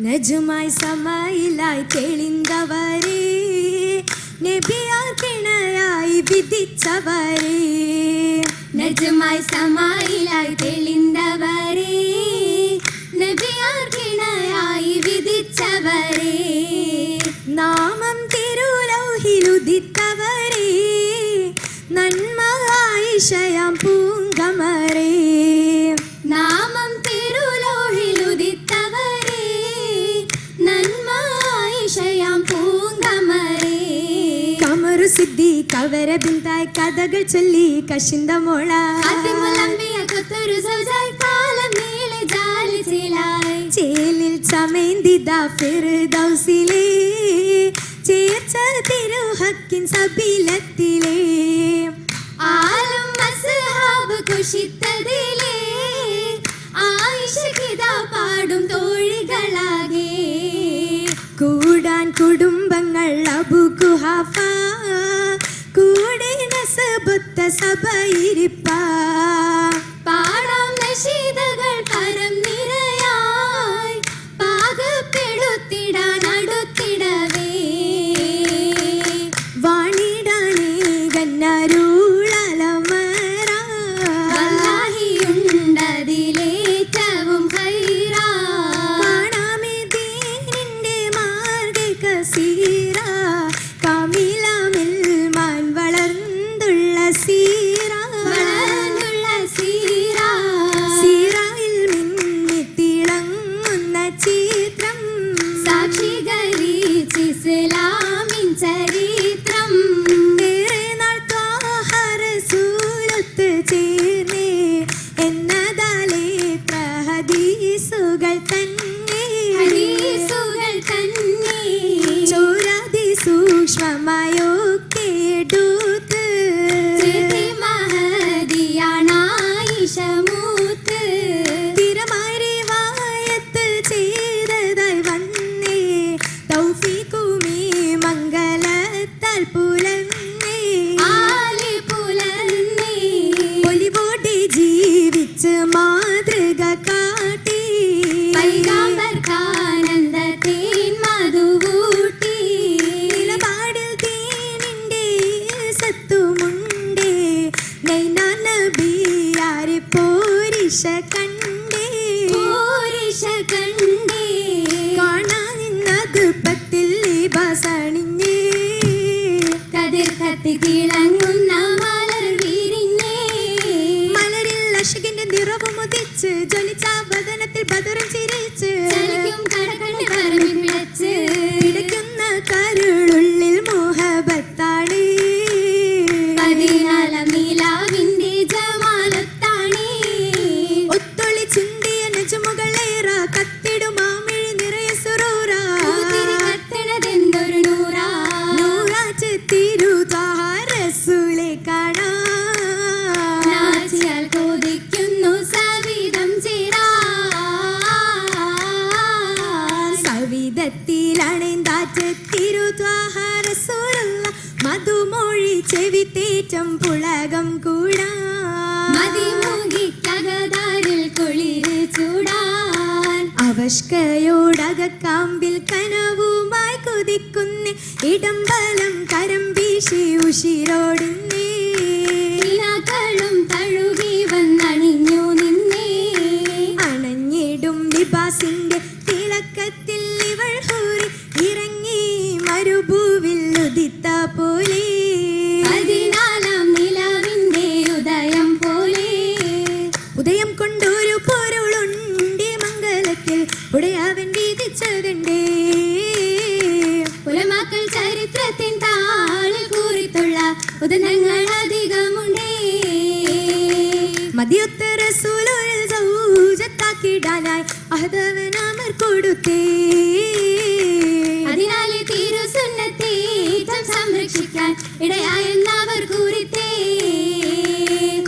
നജുമായി സമയിലായി തെളിന്തവരേ നബിയാർ കിണയായി വിധിച്ചവരേ. നജമായി സമായിലായി തെളിന്തവരേ നാമം തിരുലൗഹിലുദിത്തവരേ നന്മ ആയിഷയാം സിദ്ധി കവര ബിന്തായി കഥകൾ ചൊല്ലി കശിന്ത മോള. ചേലിൽ ചമേന്തിത ഫിർദൗസിലേ ചേർച്ച തിരുഹക്കിൻ സബിലത്തിലേ നസബൊത്ത സഭയിരിപ്പ പാടാം നശീതകൾ jamás. പോരിശ കണ്ടേ. പോരിഷ കണ്ടേ. കാണാൻ നിന്നത് പത്തിൽ ലിബാസണിഞ്ഞേ കതിർ കത്തി തിളങ്ങുന്ന മലർ വിരിഞ്ഞേ. മലരിൽ അശകിന്റെ നിറവ് മുതിച്ച് ജ്വലിച്ച ബദനത്തിൽ ബദറും ചിരിച്ച് മധുമൊഴി പുളകം കൂടാ. മതിമുകിക്കകതാരിൽ കുളിര് ചൂടാൻ. അവഷ്കയോടകക്കാമ്പിൽ കനവുമായി കൊതിക്കുന്നേ. ഇടംബലം കരം വീശി ഉഷിരോടുന്നേ മതിയൊത്തര സൂലൊരു സൗജത്താക്കിടാനായി അഹദവനാമർ കൊടുത്തേ. അതിനാലെ തീരു സുന്നത്തെ സംരക്ഷിക്കാൻ ഇടയായെന്നവർ കൂറിത്തേ.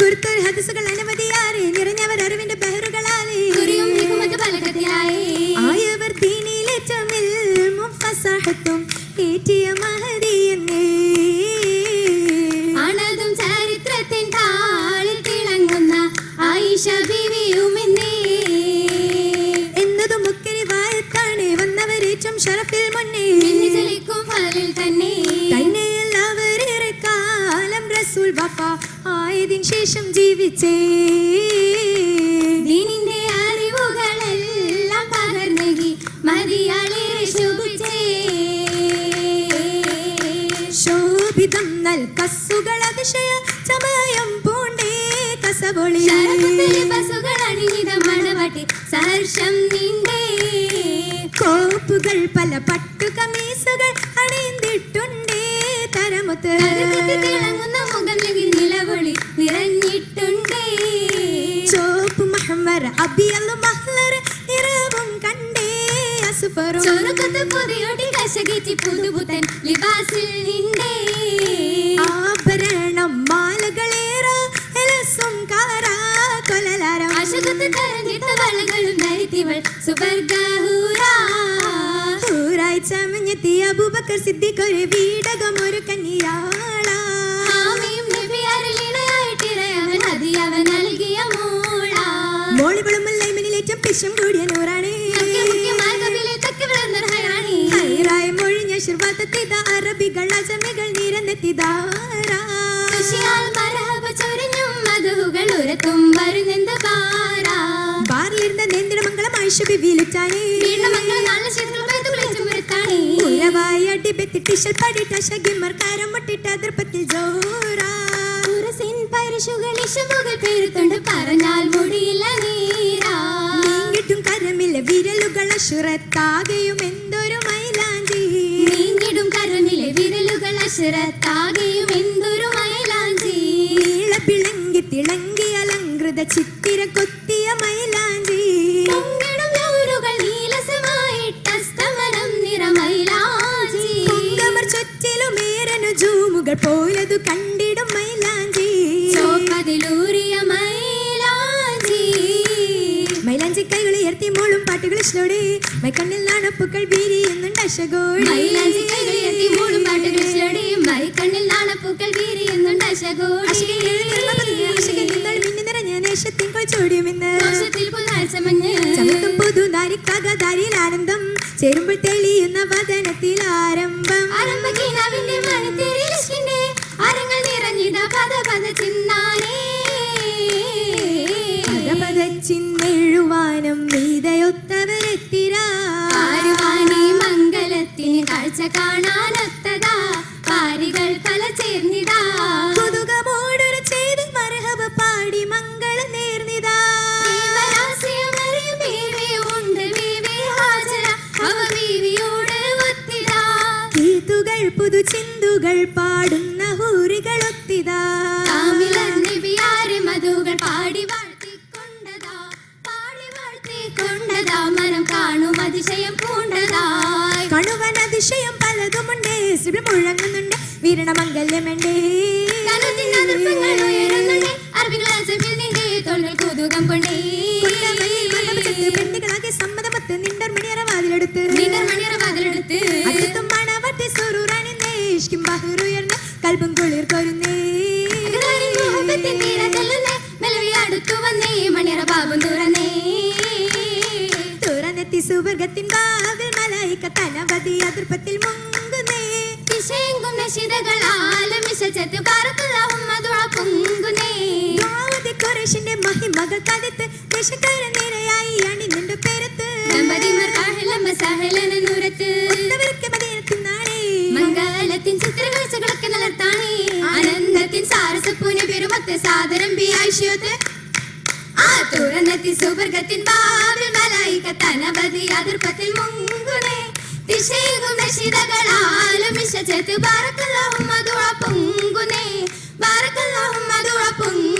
കുരുത്തൊരു ഹദസുകൾ ഷറഫിൽ മുന്നേ ചലിക്കും ഫലിൽ തന്നെ. തന്നെ എല്ലാവരേറെ കാലം റസൂൽ വഫ ആയതിനു ശേഷം ജീവിച്ചേ. ദീനിന്റെ അറിവുകളെല്ലാം പകർന്നകി മതിയാളെ ശോഭിച്ചേ. ശോഭിതം നൽ കസ്സുകൾ അതിശയ ചമയം പൂണ്ടേ കസപൊളി ബസുകൾ അണിഞ്ഞിത മണവട്ടി സർഷം നീണ്ടേ. കോപ്പുകൾ പല പട്ടു കമീസുകൾ അണിന്തിട്ടുണ്ടേ തരമുത്ത് തിളങ്ങുന്ന നിലവൊളി നിറഞ്ഞിട്ടുണ്ടേ. ചോപ്പ് മഹമ്മർ അബിയല്ലു മഹ്ലർ നിറവും കണ്ടേ അസുഫറും. ചൊറുക്കത്ത് പുതിയൊടി കശകിച്ച് പുതുപുത്തൻ ലിബാസിൽ നിണ്ടേ. ആഭരണം മാലകളേറ എലസും കാറാ കൊലലാരം. അശകത്ത് കരഞ്ഞിട്ട വളകളും ധരിത്തിവൾ സുബർഗഹൂരാ ൂരായി ചമഞ്ഞെത്തിയ അബൂബക്കർ സിദ്ദിഖ് ഒരു വീടകം ഒരു നൽകിയ മോളാ. മോളിവളും ലൈമനിലേറ്റം പിശം കൂടിയ നൂറാണ്. മൊഴിഞ്ഞ അറബികൾ അജമികൾ നിരന്നെത്തിതാരാ ഖുശിയാൽ മരഹബ ചൊരിഞ്ഞും മധുകൾ ഉരത്തും വരുന്നെന്ത് പാരാ. ബാറിലിരുന്ന നേന്തിര മംഗളം ഐഷബി ഉയവായി അടിബെത്തിട്ടിശൽ പടിട്ട ശകിമർ കാരം മുട്ടിട്ട അതിർപ്പത്തിൽ ജോറാ. ഉറസിൻ പരിശുകൾ ഇശമുകൾ പെരുത്തുണ്ട് പറഞ്ഞാൽ മുടിയില്ല നീരാ. നീങ്ങിട്ടും കരമില്ല വിരലുകൾ അശുറത്താകെയും എന്തൊരു മൈലാഞ്ചി. നീങ്ങിടും കരമിലെ വിരലുകൾ അശുരത്താകെയും എന്തൊരു മൈലാഞ്ചി. നീള പിളങ്കി തിളങ്കി അലങ്കൃത ചിത്തിര പോലതു കണ്ടിടും മൈലാഞ്ചി. ചോപ്പതിലൂറിയ മൈലാഞ്ചി. മൈലാഞ്ചി കൈകൾ ഉയർത്തി മോളും പാട്ടുകൾ ഇഷ്ടോടെ മൈക്കണ്ണിൽ നാണപ്പൂക്കൾ വീരിയുന്നുണ്ട് അശകോടി മൈലാഞ്ചി കൈകൾ ഉയർത്തി മോളും പാട്ടുകൾ ശ്ലടിയും മൈക്കണ്ണിൽ നാണപ്പൂക്കൾ വീരിയുന്നുണ്ട് അശകോടി മിന്നി നിറഞ്ഞ നേശത്തിൻ കൊച്ചോടിയുമെന്ന് പുതുനാരിക്കകതാരിൽ ആനന്ദം. ചേരുമ്പോൾ തെളിയുന്ന വതനത്തിൽ ആരംഭം. ആരംഭഗീനാവിന്റെ മണത്തേരിലിഷ്കിന്റെ അരങ്ങൾ നിറഞ്ഞിത പദ പദ ചിന്നാനേ പദ പദ ചിന്നെഴുവാനും ആരുവാണി മംഗലത്തിന് കാഴ്ച കാണാനൊത്തതാ. പാരികൾ തല ചേർന്നിതാ. കൊതുകമോടൊരു ചെയ്ത് മരഹബ പാടി മംഗളം നേർന്നിതാ. കീത്തുകൾ പുതുചിന്തുകൾ പാടുന്ന ശ്രീ മുഴങ്ങുന്നുണ്ട്. വീരണമംഗല്യമണ്ടേ നിന്റെ സമ്മതമത്ത് നിണ്ടർ മണിയറ വാതിലെടുത്ത് മണിയറ വാതിലെടുത്ത്. അടുത്തും മണവട്ടി സുറൂറാണിന്നേ ഇഷ്കിം ബഹുറുയർന്ന് കൽബും കുളിർ കൊരുന്നേ. അകതാരിൻ മുഹബത്തിൻ തീരത്തല്ലുന്നേ മെലവി പാറത്തുള്ളാവും മധുള പൊങ്കുന്നേ ദാവൂദ് ഖുറൈശിന്റെ മഹിമകൾ കടുത്ത് ദേശക്കാര നിരയായി അണിന്നുണ്ട് പേരത്ത്. മംഗലത്തിൻ ചിത്രകാഴ്ചകളൊക്കെ നിലർത്താണേ ആനന്ദത്തിൻ സാരസപ്പൂനെ പെരുമത്ത് സാദരം ബി ആയിഷ്യോത്ത് ആ തുറന്നെത്തി സുവർഗത്തിൻ ബാവിൽ മലായിക തനവധി അതിർപ്പത്തിൽ അഭിഷേകം രക്ഷിതകളാലും വിശ്വസത്ത് ബാറക്കല്ലാഹും അതുവ പൊങ്കുനേ ബാറക്കല്ലാഹും അതുവ പൊങ്ങ